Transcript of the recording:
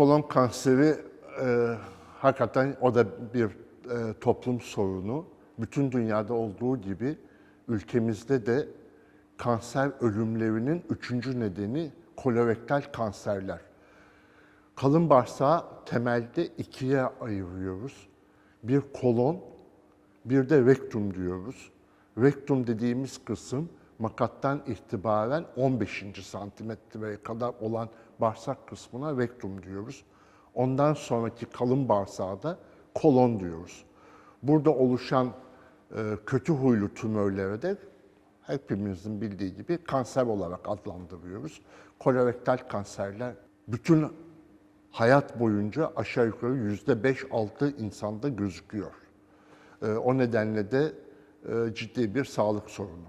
Kolon kanseri e, hakikaten o da bir e, toplum sorunu. Bütün dünyada olduğu gibi ülkemizde de kanser ölümlerinin üçüncü nedeni kolorektal kanserler. Kalın bağırsağı temelde ikiye ayırıyoruz. Bir kolon, bir de rektum diyoruz. Rektum dediğimiz kısım makattan itibaren 15. santimetreye kadar olan bağırsak kısmına rektum diyoruz. Ondan sonraki kalın bağırsağa da kolon diyoruz. Burada oluşan e, kötü huylu tümörlere de hepimizin bildiği gibi kanser olarak adlandırıyoruz. Kolorektal kanserler bütün hayat boyunca aşağı yukarı yüzde 5-6 insanda gözüküyor. Ee, O nedenle de e, ciddi bir sağlık sorunu.